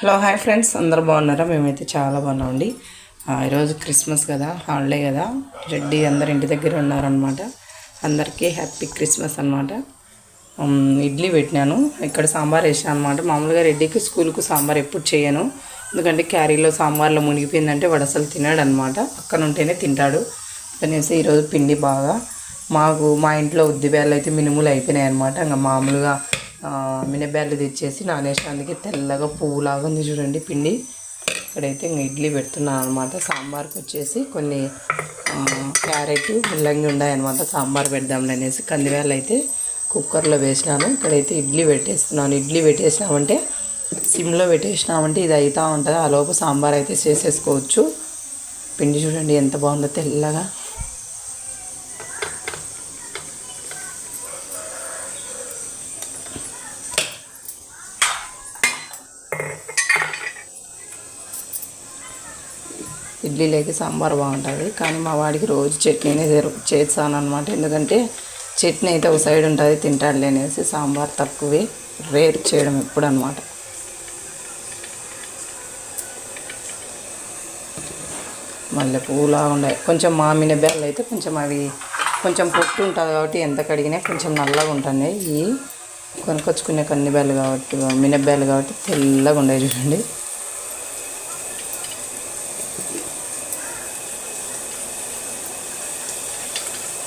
Hello hi friends. అందరు బాగున్నారా? మేమైతే చాలా బాగున్నామండి. ఈరోజు క్రిస్మస్ కదా హాలిడే కదా. రెడ్డి అందరు ఇంటి దగ్గర ఉన్నారనమాట అందరికీ హ్యాపీ క్రిస్మస్ అనమాట ఇడ్లీ పెట్టినాను. ఇక్కడ సాంబార్ వేసాను అనమాట మామూలుగా రెడ్డికి స్కూల్కు సాంబార్ ఎప్పుడు చేయను. ఎందుకంటే క్యారీలో సాంబార్లో మునిగిపోయిందంటే వాడు అసలు తినాడు అనమాట పక్కన ఉంటేనే తింటాడు. అనేసి ఈరోజు పిండి బాగా మాకు మా ఇంట్లో ఉద్దిబేళ్ళు అయితే మినుములు అయిపోయినాయి అనమాట ఇంకా మామూలుగా మినబ్యాళ్ళు తెచ్చేసి నానేసానికి తెల్లగా పువ్వులాగా ఉంది చూడండి పిండి. ఇక్కడైతే ఇంక ఇడ్లీ పెడుతున్నాను అనమాట సాంబార్కి వచ్చేసి కొన్ని క్యారెట్ ముల్లంగి ఉన్నాయన్నమాట. సాంబార్ పెడదాం అనేసి కందివేళ అయితే కుక్కర్లో వేసినాను. ఇక్కడైతే ఇడ్లీ పెట్టేస్తున్నాను. ఇడ్లీ పెట్టేసినామంటే సిమ్లో పెట్టేసినామంటే ఇది అవుతూ ఉంటుంది. ఆ లోపు సాంబార్ అయితే చేసేసుకోవచ్చు. పిండి చూడండి ఎంత బాగుందో తెల్లగా. ఇడ్లీలోకి సాంబార్ బాగుంటుంది. కానీ మా వాడికి రోజు చట్నీనే చేస్తాను అనమాట ఎందుకంటే చట్నీ అయితే ఒక సైడ్ ఉంటుంది తింటాడులే అనేసి సాంబార్ తక్కువే రేర్ చేయడం ఎప్పుడు అనమాట మళ్ళీ పూలా ఉండే కొంచెం మామిన బెల్లు అయితే కొంచెం అవి కొంచెం పొట్టు ఉంటుంది కాబట్టి ఎంత కడిగినా కొంచెం నల్లగా ఉంటున్నాయి ఈ కొనుకొచ్చుకునే కన్ని బెల్లు కాబట్టి మినబ్బేలు కాబట్టి తెల్లగా ఉండేవి చూడండి.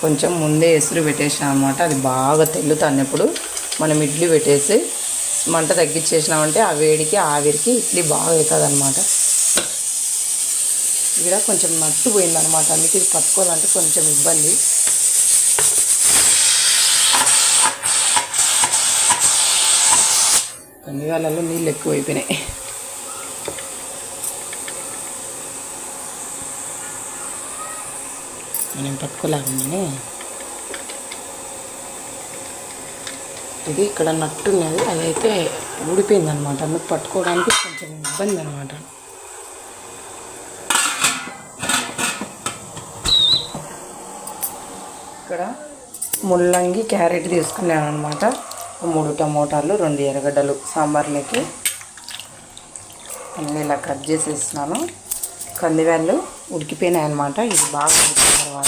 కొంచెం ముందే ఎసురు పెట్టేసాం అనమాట అది బాగా తెల్లుతాన్నప్పుడు మనం ఇడ్లీ పెట్టేసి మంట తగ్గించేసినామంటే ఆ వేడికి ఆవిరికి ఇడ్లీ బాగా అవుతుంది అనమాట ఇక్కడ కొంచెం నట్టు పోయిందనమాట అందుకే ఇది పట్టుకోవాలంటే కొంచెం ఇబ్బంది. కందిగాలలో నీళ్ళు ఎక్కువైపోయినాయి. మనం పట్టుకోలేకుండానే ఇది ఇక్కడ నట్టు ఉన్నది. అదైతే ఊడిపోయింది అనమాట అందుకు పట్టుకోవడానికి కొంచెం ఇబ్బంది అనమాట ఇక్కడ ముల్లంగి క్యారెట్ తీసుకున్నాను అనమాట మూడు టమోటాలు రెండు ఎర్రగడ్డలు సాంబార్లోకి. అన్నీ ఇలా కట్ చేసేస్తున్నాను. కందివేళ్ళు ఉడికిపోయినాయి అనమాట ఇది బాగా ఉడికిన తర్వాత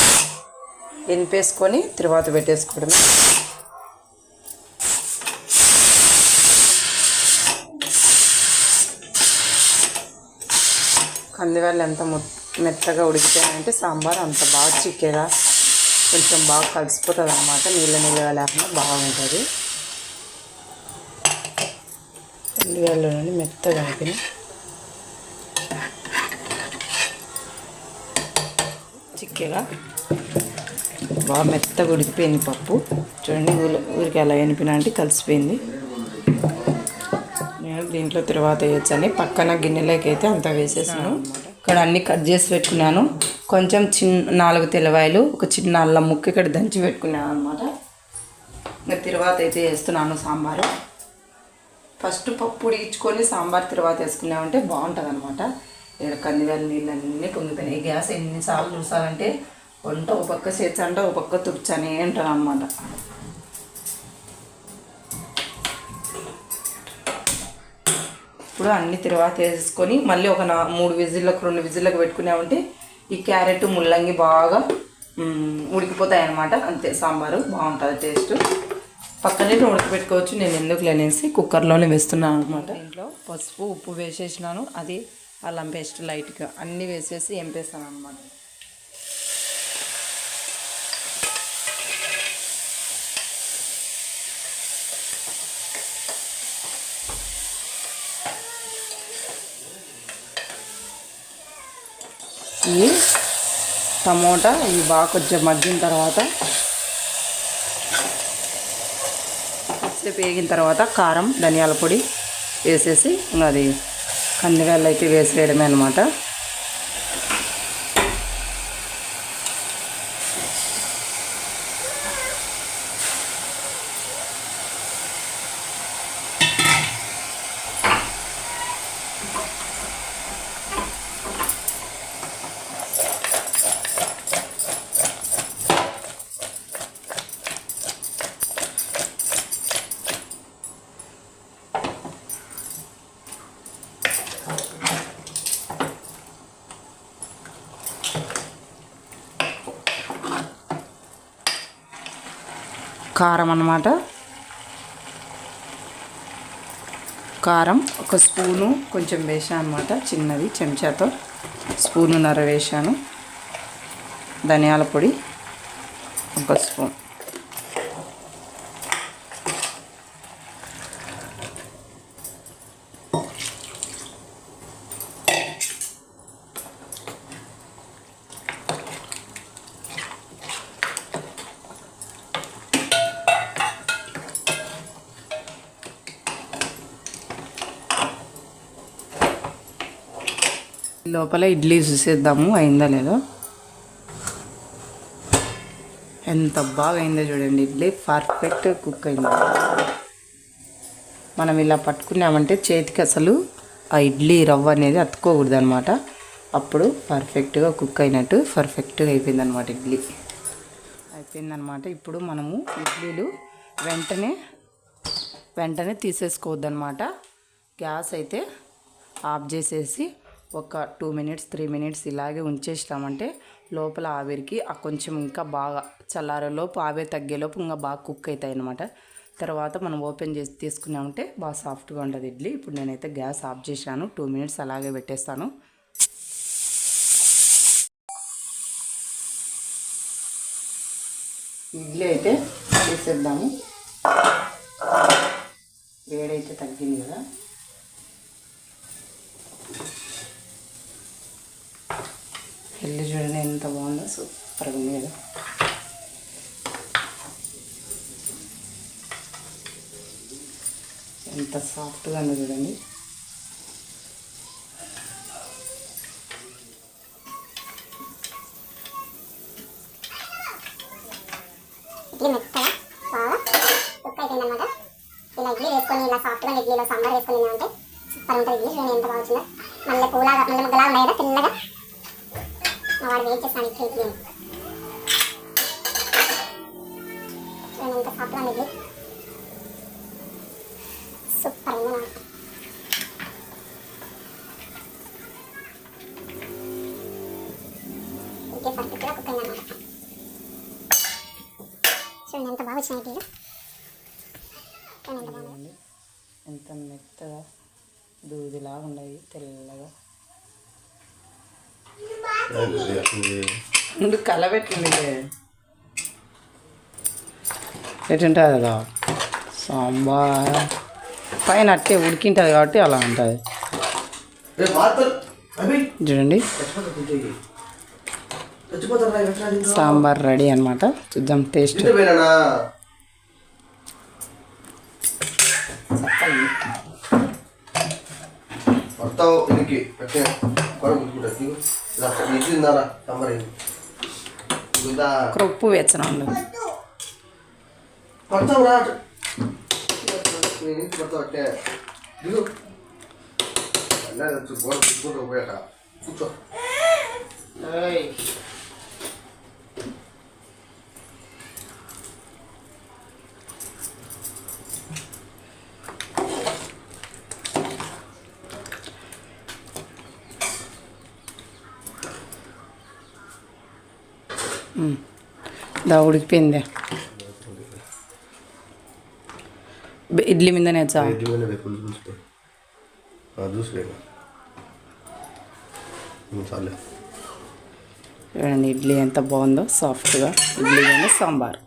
ఎనిపేసుకొని తర్వాత పెట్టేసుకోవడమే. కందివేళ్ళు ఎంత మెత్తగా ఉడికిపోయాయంటే సాంబార్ అంత బాగా చిక్కగా కొంచెం బాగా కలిసిపోతుంది అనమాట నీళ్ళ నీళ్ళగా లేకుండా బాగుంటుంది. కందివేళ్ళు మెత్తగా అయిపోయినాయి. చిక్కగా బాగా మెత్తగా ఉడికిపోయింది పప్పు. చూడండి ఊరి ఊరికి అలా ఎనిపిన అంటే కలిసిపోయింది. నేను దీంట్లో తర్వాత వేయచ్చని. పక్కన గిన్నెలోకి అయితే అంతా వేసేసాను. ఇక్కడ అన్ని కట్ చేసి పెట్టుకున్నాను. కొంచెం చిన్న నాలుగు తెలవాయలు ఒక చిన్న అల్లం ముక్క ఇక్కడ దంచి పెట్టుకున్నాను అనమాట ఇంకా తర్వాత అయితే వేస్తున్నాను సాంబారు. ఫస్ట్ పప్పు ఉడికించుకొని సాంబార్ తర్వాత వేసుకున్నామంటే బాగుంటుంది అనమాట ఇక్కడ కందివేల నీళ్ళు అన్నీ పొంగిపోయినాయి గ్యాస్ ఎన్నిసార్లు చూసాలంటే వంట ఒక పక్క చేర్చంటే ఒక పక్క తుడిచానే అంటాను అనమాట ఇప్పుడు అన్ని తర్వాత వేసుకొని మళ్ళీ ఒక నా మూడు విజిల్లకు రెండు విజిల్లకు పెట్టుకున్నామంటే ఈ క్యారెట్ ముల్లంగి బాగా ఉడికిపోతాయి అనమాట అంతే సాంబారు బాగుంటుంది టేస్ట్. పక్కనే ఉడకబెట్టుకోవచ్చు. నేను ఎందుకు లేనేసి కుక్కర్లోనే వేస్తున్నాను అనమాట ఇంట్లో పసుపు ఉప్పు వేసేసినాను. అది అల్లం పేస్ట్ లైట్గా అన్నీ వేసేసి ఎంపేస్తాను అనమాట ఈ టమోటా ఇవి బాగా కొంచెం మగ్గిన తర్వాత కొద్దిసేపు వేగిన తర్వాత కారం ధనియాల పొడి వేసేసి ఇంకా అది కందివేళ్ళు అయితే వేసేయడమే అనమాట కారం అన్నమాట. కారం ఒక స్పూను కొంచెం వేసాను అనమాట చిన్నది చెంచాతో స్పూను నర వేసాను ధనియాల పొడి ఒక స్పూన్. లోపల ఇడ్లీ చూసేద్దాము అయిందా లేదో? ఎంత బాగా అయిందో చూడండి ఇడ్లీ పర్ఫెక్ట్ కుక్ అయింది. మనం ఇలా పట్టుకున్నామంటే చేతికి అసలు ఆ ఇడ్లీ రవ్వ అనేది అతుక్కోకూడదు అనమాట అప్పుడు పర్ఫెక్ట్గా కుక్ అయినట్టు పర్ఫెక్ట్గా అయిపోయింది అనమాట ఇడ్లీ. అయిపోయిందనమాట ఇప్పుడు మనము ఇడ్లీలు వెంటనే వెంటనే తీసేసుకోవద్దు అనమాట గ్యాస్ అయితే ఆఫ్ చేసేసి ఒక టూ మినిట్స్ త్రీ మినిట్స్ ఇలాగే ఉంచేసినామంటే లోపల ఆవిరికి ఆ కొంచెం ఇంకా బాగా చల్లారేలోపు ఆవిరి తగ్గేలోపు ఇంకా బాగా కుక్ అవుతాయి అనమాట తర్వాత మనం ఓపెన్ చేసి తీసుకున్నామంటే బాగా సాఫ్ట్గా ఉంటుంది ఇడ్లీ. ఇప్పుడు నేనైతే గ్యాస్ ఆఫ్ చేశాను టూ మినిట్స్ అలాగే పెట్టేస్తాను. ఇడ్లీ అయితే చేసేద్దాము. వేడైతే తగ్గింది కదా. పెళ్ళి చూడండి ఎంత బాగుందో. సూపర్గా ఉంది కదా. ఎంత సాఫ్ట్గా ఉంది చూడండి. ఇడ్లీ మెత్తగా బాగా కుక్ అయిపోయిందన్నమాట ఇలా ఇడ్లీ వేసుకొని ఇలా సాఫ్ట్గా ఇడ్లీలో సాంబార్ వేసుకొని అంటే సూపర్ ఉంటుంది. ఇడ్లీ చూడండి ఎంత బాగుంటుందో మళ్ళీ పూలాగా మళ్ళీ ముగ్గలా ఉన్నాయి? కదా తిన్నగా? మా వాడు వెయిట్ చేస్తాను ఇడ్లీ ఇడ్లీ చూడండి ఎంత సాఫ్ట్గా ఉంది సూపర్ ఉంది నాకు. పర్ఫెక్ట్గా కుక్ అయిందన్నమాట చూడండి ఎంత బాగా వచ్చినాయి ఇడ్లీలు ఎంత ఎంత మెత్తగా దూదిలాగా ఉన్నాయి తెల్లగా. ముందు కలబెట్టింది ఎటుంటుంది కదా సాంబార్. పైన అట్టే ఉడికింటుంది కాబట్టి అలా ఉంటుంది. చూడండి. సాంబార్ రెడీ అనమాట చూద్దాం టేస్ట్. వస్తావు ఇంటికి పెట్టే కొడ గుర్తుకుంటా నీకు ఇలా నీకు తిందారా తమ్మరి గుందా ఇక్కడ ఉప్పు వేచ్చనండి పడతావు రా నేను ఇంటికి పడతావు అట్టే దిగు అన్నా గోడ గుర్తుకుంటూ పోయాక కూర్చో దా ఉడికిపోయింది. ఇడ్లీ మీద నేర్చా చూడండి ఇడ్లీ ఎంత బాగుందో సాఫ్ట్గా ఇడ్లీ కానీ సాంబార్.